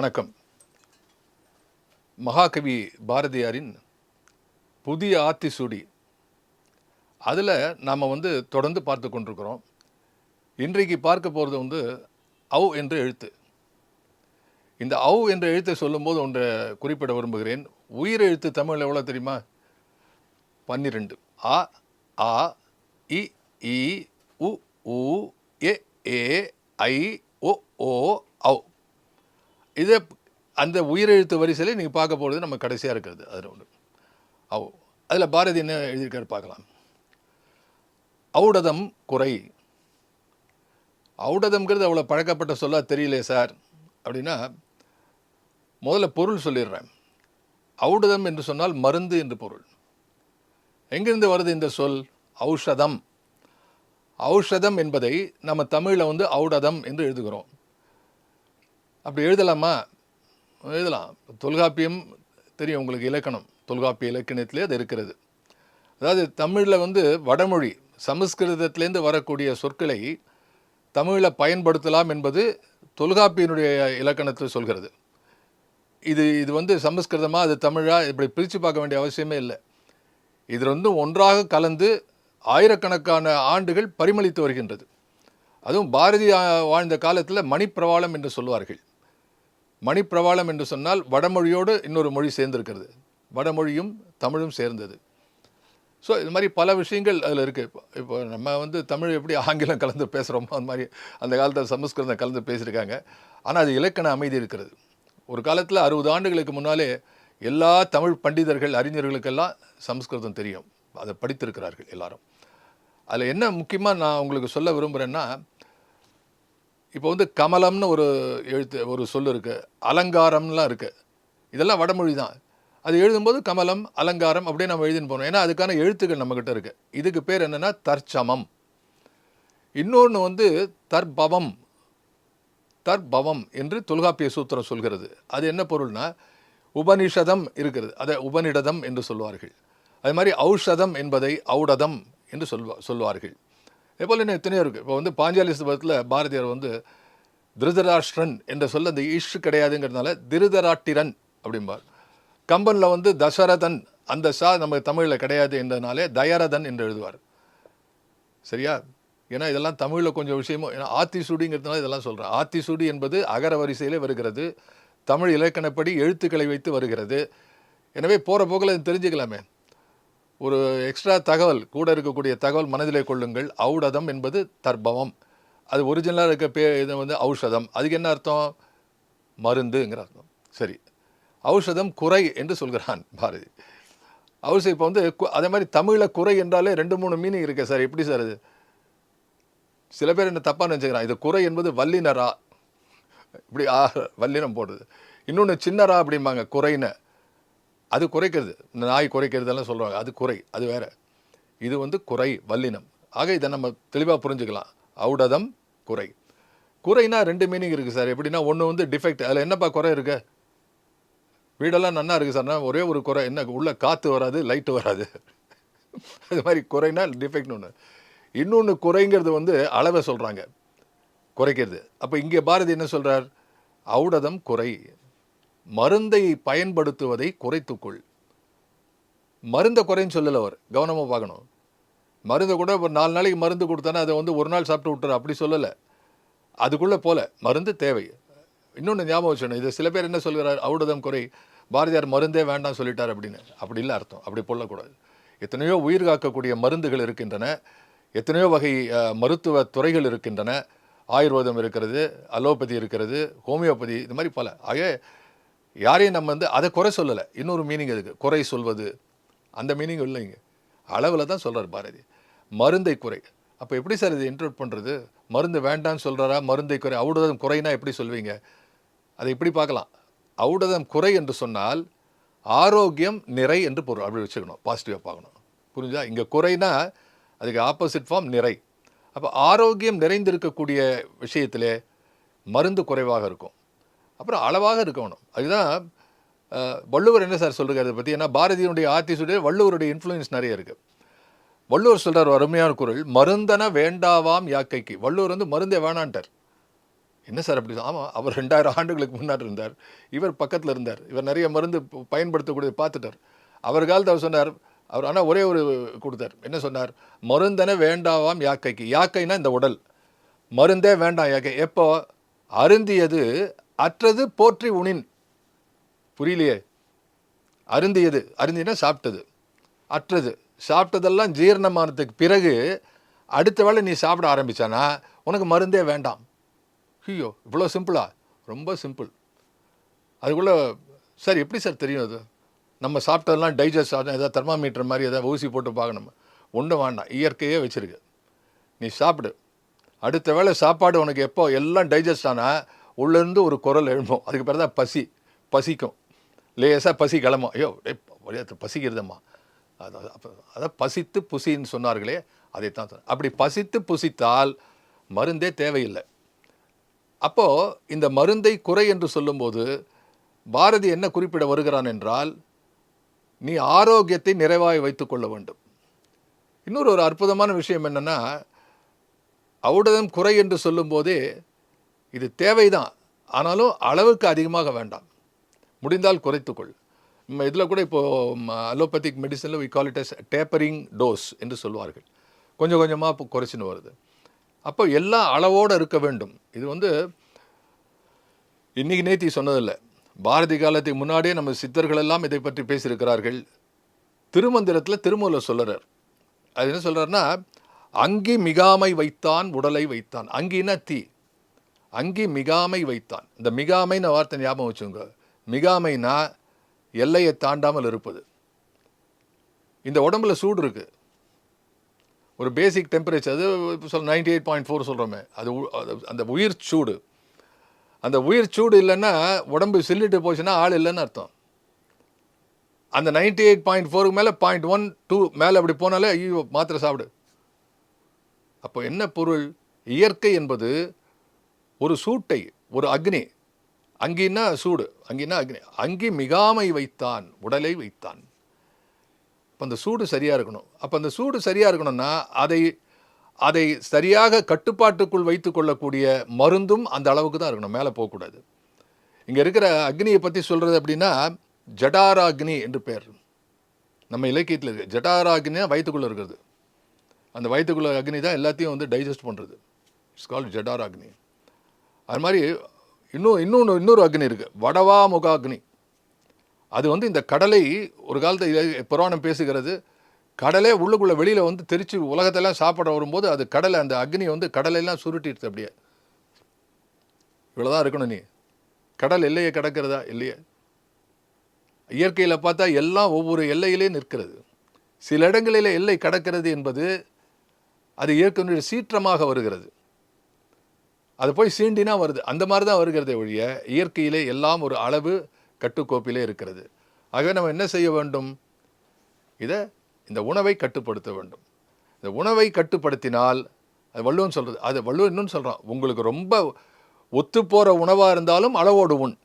வணக்கம். மகாகவி பாரதியாரின் புதிய ஆத்திசூடி அதில் நாம் வந்து தொடர்ந்து பார்த்து கொண்டிருக்கிறோம். இன்றைக்கு பார்க்க போகிறது வந்து அவ் என்ற எழுத்து. இந்த அவ் என்ற எழுத்தை சொல்லும்போது ஒன்றை குறிப்பிட விரும்புகிறேன். உயிர் எழுத்து தமிழில் எவ்வளோ தெரியுமா? பன்னிரெண்டு. ஆ ஆ இ இ உ உ எ ஏ ஐ ஓ ஓ அவ் இதே அந்த உயிரெழுத்து வரிசையில் நீங்கள் பார்க்க போகிறது நம்ம கடைசியாக இருக்கிறது அதில் ஒன்று அவ் அதில் பாரதி என்ன எழுதியிருக்காரு பார்க்கலாம். ஔடதம் குறை. ஔடதம்ங்கிறது அவ்வளோ பழக்கப்பட்ட சொல்ல தெரியலையே சார். அப்படின்னா முதல்ல பொருள் சொல்லிடுறேன். ஔடதம் என்று சொன்னால் மருந்து என்று பொருள். எங்கிருந்து வருது இந்த சொல்? ஔஷதம். ஔஷதம் என்பதை நம்ம தமிழில் வந்து ஔடதம் என்று எழுதுகிறோம். அப்படி எழுதலாமா? எழுதலாம். தொல்காப்பியம் தெரியும் உங்களுக்கு இலக்கணம். தொல்காப்பிய இலக்கணத்திலே அது இருக்கிறது. அதாவது தமிழில் வந்து வடமொழி சமஸ்கிருதத்திலேருந்து வரக்கூடிய சொற்களை தமிழில் பயன்படுத்தலாம் என்பது தொல்காப்பியனுடைய இலக்கணத்தில் சொல்கிறது. இது இது வந்து சமஸ்கிருதமாக அது தமிழாக இப்படி பிரித்து பார்க்க வேண்டிய அவசியமே இல்லை. இது வந்து ஒன்றாக கலந்து ஆயிரக்கணக்கான ஆண்டுகள் பரிமளித்து வருகின்றது. அதுவும் பாரதி வாழ்ந்த காலத்தில் மணிப்பிரவாளம் என்று சொல்வார்கள். மணிப்பிரவாளம் என்று சொன்னால் வடமொழியோடு இன்னொரு மொழி சேர்ந்திருக்கிறது. வடமொழியும் தமிழும் சேர்ந்தது. ஸோ இது மாதிரி பல விஷயங்கள் அதில் இருக்குது இப்போ இப்போ நம்ம வந்து தமிழ் எப்படி ஆங்கிலம் கலந்து பேசுகிறோமோ அந்த மாதிரி அந்த காலத்தில் சமஸ்கிருதம் கலந்து பேசியிருக்காங்க. ஆனால் அது இலக்கண அமைதி இருக்கிறது. ஒரு காலத்தில் அறுபது ஆண்டுகளுக்கு முன்னாலே எல்லா தமிழ் பண்டிதர்கள் அறிஞர்களுக்கெல்லாம் சமஸ்கிருதம் தெரியும். அதை படித்திருக்கிறார்கள் எல்லாரும். அதில் என்ன முக்கியமாக நான் உங்களுக்கு சொல்ல விரும்புகிறேன்னா இப்போ வந்து கமலம்னு ஒரு எழுத்து ஒரு சொல் இருக்குது அலங்காரம்லாம் இருக்குது இதெல்லாம் வடமொழி தான். அது எழுதும்போது கமலம் அலங்காரம் அப்படியே நம்ம எழுதின்னு போனோம் ஏன்னா அதுக்கான எழுத்துக்கள் நம்மக்கிட்ட இருக்குது இதுக்கு பேர் என்னென்னா தற்சமம். இன்னொன்று வந்து தற்பவம். தற்பவம் என்று தொல்காப்பிய சூத்திரம் சொல்கிறது. அது என்ன பொருள்னா உபனிஷதம் இருக்கிறது. அதை உபனிடதம் என்று சொல்வார்கள். அது மாதிரி ஔஷதம் என்பதை ஔடதம் என்று சொல்வா சொல்வார்கள். போல் இன்னும் எத்தனையோ இருக்குது இப்போ வந்து பாஞ்சாலி சபத்தில் பாரதியார் வந்து திருதராஷ்டிரன் என்ற சொல்ல அந்த இஷ் கிடையாதுங்கிறதுனால திருதராட்டிரன் அப்படிம்பார். கம்பனில் வந்து தசரதன் அந்த சா நம்ம தமிழில் கிடையாது என்றதுனாலே தயரதன் என்று எழுதுவார். சரியா? ஏன்னா இதெல்லாம் தமிழில் கொஞ்சம் விஷயமும் ஏன்னா ஆத்திசூடிங்கிறதுனால இதெல்லாம் சொல்கிறேன் ஆத்திசூடி என்பது அகர வரிசையிலே வருகிறது. தமிழ் இலக்கணப்படி எழுத்துக்களை வைத்து வருகிறது. எனவே போகிற போக்கில் தெரிஞ்சுக்கலாமே. ஒரு எக்ஸ்ட்ரா தகவல் கூட இருக்கக்கூடிய தகவல் மனதிலே கொள்ளுங்கள். ஔடதம் என்பது தர்பவம் அது ஒரிஜினலாக இருக்க பே இது வந்து ஔஷதம். அதுக்கு என்ன அர்த்தம்? மருந்துங்கிற அர்த்தம். சரி. ஔஷதம் குறை என்று சொல்கிறான் பாரதி. ஔஷதம் இப்போ வந்து கு- அதே மாதிரி தமிழில் குறை என்றாலே ரெண்டு மூணு மீனிங் இருக்கு சார். எப்படி சார் அது? சில பேர் என்ன தப்பாக நினச்சிக்கிறான் இது குறை என்பது வல்லினரா? இப்படி ஆ வல்லினம் போடுறது இன்னொன்று சின்னரா அப்படிம்பாங்க குறைன்னு. அது குறைக்கிறது. இந்த நாய் குறைக்கிறதெல்லாம் சொல்கிறாங்க அது குறை. அது வேற. இது வந்து குறை வல்லினம். ஆக இதை நம்ம தெளிவாக புரிஞ்சுக்கலாம். அவுடதம் குறை. குறைனா ரெண்டு மீனிங் இருக்குது சார். எப்படின்னா ஒன்று வந்து டிஃபெக்ட் அதில் என்னப்பா குறை இருக்கு? வீடெல்லாம் நல்லா இருக்குது சார்னா ஒரே ஒரு குறை. என்ன உள்ள காற்று வராது லைட்டு வராது. அது மாதிரி குறைனா டிஃபெக்ட்னு ஒன்று இன்னொன்று குறைங்கிறது வந்து அளவை சொல்கிறாங்க குறைக்கிறது. அப்போ இங்கே பாரதி என்ன சொல்கிறார் அவுடதம் குறை. மருந்தை பயன்படுத்துவதை குறைத்துக்கொள். மருந்தை குறைன்னு சொல்லலை அவர். கவனமாக பார்க்கணும். மருந்தை கூட ஒரு நாலு நாளைக்கு மருந்து கொடுத்தானே அதை வந்து ஒரு நாள் சாப்பிட்டு விட்டுற அப்படி சொல்லலை. அதுக்குள்ளே போல. மருந்து தேவை. இன்னொன்று ஞாபகம் வச்சுக்கணும். இது சில பேர் என்ன சொல்கிறார்? அவுடதம் குறை. பாரதியார் மருந்தே வேண்டாம் சொல்லிட்டார் அப்படின்னு. அப்படி இல்லை அர்த்தம். அப்படி போடக்கூடாது. எத்தனையோ உயிர் காக்கக்கூடிய மருந்துகள் இருக்கின்றன. எத்தனையோ வகை மருத்துவ துறைகள் இருக்கின்றன. ஆயுர்வேதம் இருக்கிறது அலோபதி இருக்கிறது ஹோமியோபதி இது மாதிரி பல. ஆக யாரையும் நம்ம வந்து அதை குறை சொல்லலை. இன்னொரு மீனிங் அதுக்கு குறை சொல்வது. அந்த மீனிங் இல்லைங்க அளவில் தான் சொல்கிறார் பாரதி. மருந்தை குறை. அப்போ எப்படி சார் இது இன்ட்ரோட் பண்ணுறது மருந்து வேண்டாம்னு சொல்கிறாரா மருந்தை குறை. அவுடதம் குறைனா எப்படி சொல்வீங்க? அதை இப்படி பார்க்கலாம். அவுடதம் குறை என்று சொன்னால் ஆரோக்கியம் நிறை என்று பொருள். அப்படி வச்சுக்கணும். பாசிட்டிவாக பார்க்கணும். புரிஞ்சா இங்கே குறைனா அதுக்கு ஆப்போசிட் ஃபார்ம் நிறை. அப்போ ஆரோக்கியம் நிறைந்திருக்கக்கூடிய விஷயத்திலே மருந்து குறைவாக இருக்கும். அப்புறம் அளவாக இருக்கணும். அதுதான் வள்ளுவர் என்ன சார் சொல்கிறார் பற்றி ஏன்னா பாரதியினுடைய ஆர்டிஸ்டுடைய வள்ளுவருடைய இன்ஃப்ளூயன்ஸ் நிறைய இருக்குது வள்ளுவர் சொல்கிறார் அருமையான குரல் மருந்தன வேண்டாவாம் யாக்கைக்கு. வள்ளுவர் வந்து மருந்தே வேணான்ட்டார். என்ன சார் அப்படி ஆமாம் அவர் ரெண்டாயிரம் ஆண்டுகளுக்கு முன்னாடி இருந்தார். இவர் பக்கத்தில் இருந்தார். இவர் நிறைய மருந்து பயன்படுத்தக்கூடிய பார்த்துட்டார். அவர் காலத்தை அவர் சொன்னார் அவர் ஆனால் ஒரே ஒரு கொடுத்தார். என்ன சொன்னார்? மருந்தன வேண்டாவாம் யாக்கைக்கு. யாக்கைனா இந்த உடல். மருந்தே வேண்டாம் யாக்கை. எப்போ? அருந்தியது அற்றது போற்றி உணின் புரியலையே? அருந்தியது. அருந்தினா சாப்பிட்டது. அற்றது. சாப்பிட்டதெல்லாம் ஜீரணமானதுக்கு பிறகு அடுத்த வேளை நீ சாப்பிட ஆரம்பித்தானா உனக்கு மருந்தே வேண்டாம். ஐயோ இவ்வளோ சிம்பிளா? ரொம்ப சிம்பிள். அதுக்குள்ளே சார் எப்படி சார் தெரியும் அது? நம்ம சாப்பிட்டதெல்லாம் டைஜஸ்ட் ஆகும் ஏதாவது தெர்மாமீட்டர் மாதிரி ஏதாவது ஊசி போட்டு பார்க்கணும். ஒன்றும் வேண்டாம். இயற்கையே வச்சிருக்கு. நீ சாப்பிடு. அடுத்த வேளை சாப்பாடு உனக்கு எப்போ எல்லாம் டைஜஸ்ட் ஆனால் உள்ளேருந்து ஒரு குரல் எழும்பும். அதுக்கு பிறகு தான் பசி. பசிக்கும். லேசாக பசி கிளம்பும். ஐயோ டேய், ஒரே பசிக்கிறதம்மா. அது அப்போ அதான் பசித்து புசின்னு சொன்னார்களே அதைத்தான் அப்படி பசித்து புசித்தால் மருந்தே தேவையில்லை. அப்போது இந்த மருந்தை குறை என்று சொல்லும்போது பாரதி என்ன குறிப்பிட வருகிறான் என்றால் நீ ஆரோக்கியத்தை நிறைவாய் வைத்துக்கொள்ள வேண்டும். இன்னொரு ஒரு அற்புதமான விஷயம் என்னன்னா ஔடதம் குறை என்று சொல்லும்போதே இது தேவைதான். ஆனாலும் அளவுக்கு அதிகமாக வேண்டாம். முடிந்தால் குறைத்துக்கொள். இதில் கூட இப்போது allopathic மெடிசனில் we call it as tapering dose என்று சொல்வார்கள். கொஞ்சம் கொஞ்சமாக இப்போ குறைச்சின்னு வருது. அப்போ எல்லா அளவோடு இருக்க வேண்டும். இது வந்து இன்னைக்கு நேத்தி சொன்னதில்லை. பாரதி காலத்துக்கு முன்னாடியே நம்ம சித்தர்கள் எல்லாம் இதை பற்றி பேசியிருக்கிறார்கள். திருமந்திரத்தில் திருமூலர் சொல்லுறார். அது என்ன சொல்கிறாருன்னா அங்கி மிகாமை வைத்தான் உடலை வைத்தான். அங்கின்னா தீ. அங்கே மிகாமை வைத்தான். இந்த மிகாமைன்னு வார்த்தை ஞாபகம் வச்சுங்க மிகாமைனா எல்லையை தாண்டாமல் இருப்பது. இந்த உடம்புல சூடு இருக்குது ஒரு பேசிக் டெம்பரேச்சர் அது இப்போ சொல் நைன்டி எயிட் பாயிண்ட் ஃபோர் சொல்கிறோமே அது அது- அந்த உயிர் சூடு. அந்த உயிர் சூடு இல்லைன்னா உடம்பு சில்லிட்டு போச்சுன்னா ஆள் இல்லைன்னு அர்த்தம். அந்த நைன்டி எயிட் பாயிண்ட் ஃபோருக்கு மேலே பாயிண்ட் ஒன் டூ மேலே அப்படி போனாலே ஐயோ மாத்திரை சாப்பிடு. அப்போ என்ன பொருள்? இயற்கை என்பது ஒரு சூட்டை ஒரு அக்னி. அங்கின்னா சூடு? அங்கின்னா அக்னி? அங்கி மிகாமை வைத்தான் உடலை வைத்தான். இப்போ அந்த சூடு சரியாக இருக்கணும். அப்போ அந்த சூடு சரியாக இருக்கணும்னா அதை அதை சரியாக கட்டுப்பாட்டுக்குள் வைத்து கொள்ளக்கூடிய மருந்தும் அந்த அளவுக்கு தான் இருக்கணும். மேலே போகக்கூடாது. இங்கே இருக்கிற அக்னியை பற்றி சொல்கிறது அப்படின்னா ஜடாராக்னி என்று பெயர் நம்ம இலக்கியத்தில் இருக்குது ஜடாராக்னினா வயிற்றுக்குள்ளே இருக்கிறது. அந்த வயிற்றுக்குள்ள அக்னி தான் எல்லாத்தையும் வந்து டைஜஸ்ட் பண்ணுறது இட்ஸ் கால்ட் ஜடாராக்னி. அது மாதிரி இன்னும் இன்னொன்று இன்னொரு அக்னி இருக்குது வடவா முகாக்னி அது வந்து இந்த கடலை ஒரு காலத்தில் புராணம் பேசுகிறது. கடலே உள்ளுக்குள்ளே வெளியில் வந்து தெரிச்சு உலகத்தெல்லாம் சாப்பிட வரும்போது அது கடலை அந்த அக்னி வந்து கடலையெல்லாம் சுருட்டிடுது அப்படியே. இவ்வளோதான் இருக்கணும் நீ. கடல் எல்லையை கடக்கிறதா? இல்லையே. இயற்கையில் பார்த்தா எல்லாம் ஒவ்வொரு எல்லையிலே நிற்கிறது. சில இடங்களில் எல்லை கடக்கிறது என்பது அது இயற்கையினுடைய சீற்றமாக வருகிறது. அது போய் சீண்டினா வருது. அந்த மாதிரி தான் வருகிறதே ஒழிய இயற்கையிலே எல்லாம் ஒரு அளவு கட்டுக்கோப்பிலே இருக்கிறது. ஆகவே நம்ம என்ன செய்ய வேண்டும்? இதை இந்த உணவை கட்டுப்படுத்த வேண்டும். இந்த உணவை கட்டுப்படுத்தினால் அது வள்ளுவன் சொல்கிறது அது வள்ளுவன் இன்னும் சொல்கிறான் உங்களுக்கு ரொம்ப ஒத்துப்போகிற உணவாக இருந்தாலும் அளவோடு உண்.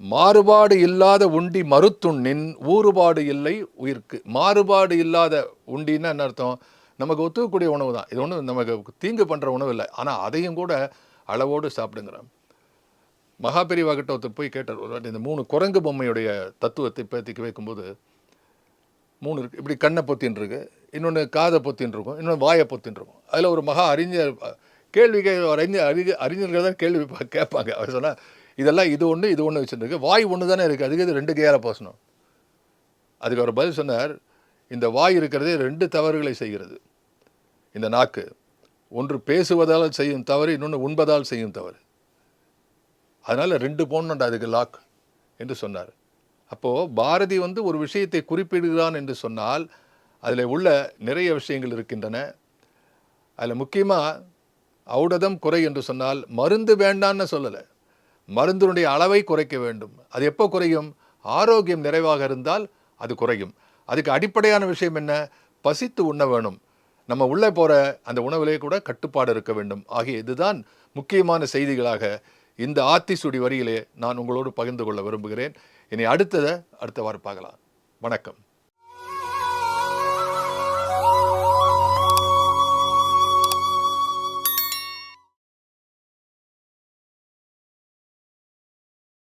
மாறுபாடு இல்லாத உண்டி மறுத்துண்ணின் ஊறுபாடு இல்லை உயிர்க்கு. மாறுபாடு இல்லாத உண்டின்னா என்ன அர்த்தம்? நமக்கு ஒத்துக்கக்கூடிய உணவு தான். இது ஒன்றும் நமக்கு தீங்கு பண்ணுற உணவு இல்லை. ஆனால் அதையும் கூட அளவோடு சாப்பிடுங்கிறான். மகாபெரிவா கிட்ட ஒருத்தர் போய் கேட்டார். ஒரு வாட்டி இந்த மூணு குரங்கு பொம்மையுடைய தத்துவத்தை பேத்திக்கு வைக்கும்போது மூணு இருக்குது இப்படி கண்ணை பொத்தின்னு இருக்கு. இன்னொன்று காதை பொத்தின்னு இருக்கும். இன்னொன்று வாயை பொத்தின்னு இருக்கும். அதில் ஒரு மகா அறிஞர் கேள்வி அறிஞர் அறிஞ அறிஞர்கள் தான் கேள்வி கேட்பாங்க. அவர் சொன்னால் இதெல்லாம் இது ஒன்று இது ஒன்று வச்சுருக்கு வாய் ஒன்று தானே இருக்குது அதுக்கு இது ரெண்டு கேரை பேசணும்? அதுக்கு அவர் பதில் சொன்னார் இந்த வாய் இருக்கிறதே ரெண்டு தவறுகளை செய்கிறது. இந்த நாக்கு. ஒன்று பேசுவதால் செய்யும் தவறு இன்னொன்று உண்பதால் செய்யும் தவறு. அதனால் ரெண்டு போடணும்டா அதுக்கு லாக் என்று சொன்னார். அப்போது பாரதி வந்து ஒரு விஷயத்தை குறிப்பிடுகிறான் என்று சொன்னால் அதில் உள்ள நிறைய விஷயங்கள் இருக்கின்றன. அதில் முக்கியமாக ஔடதம் குறை என்று சொன்னால் மருந்து வேண்டான்னு சொல்லலை. மருந்தினுடைய அளவை குறைக்க வேண்டும். அது எப்போ குறையும்? ஆரோக்கியம் நிறைவாக இருந்தால் அது குறையும். அதுக்கு அடிப்படையான விஷயம் என்ன? பசித்து உண்ண வேணும். நம்ம உள்ளே போகிற அந்த உணவிலே கூட கட்டுப்பாடு இருக்க வேண்டும். ஆகிய இதுதான் முக்கியமான செய்திகளாக இந்த ஆத்திசுடி வரியிலே நான் உங்களோடு பகிர்ந்து கொள்ள விரும்புகிறேன். இனி அடுத்ததை அடுத்த வாரம் பார்க்கலாம். வணக்கம்.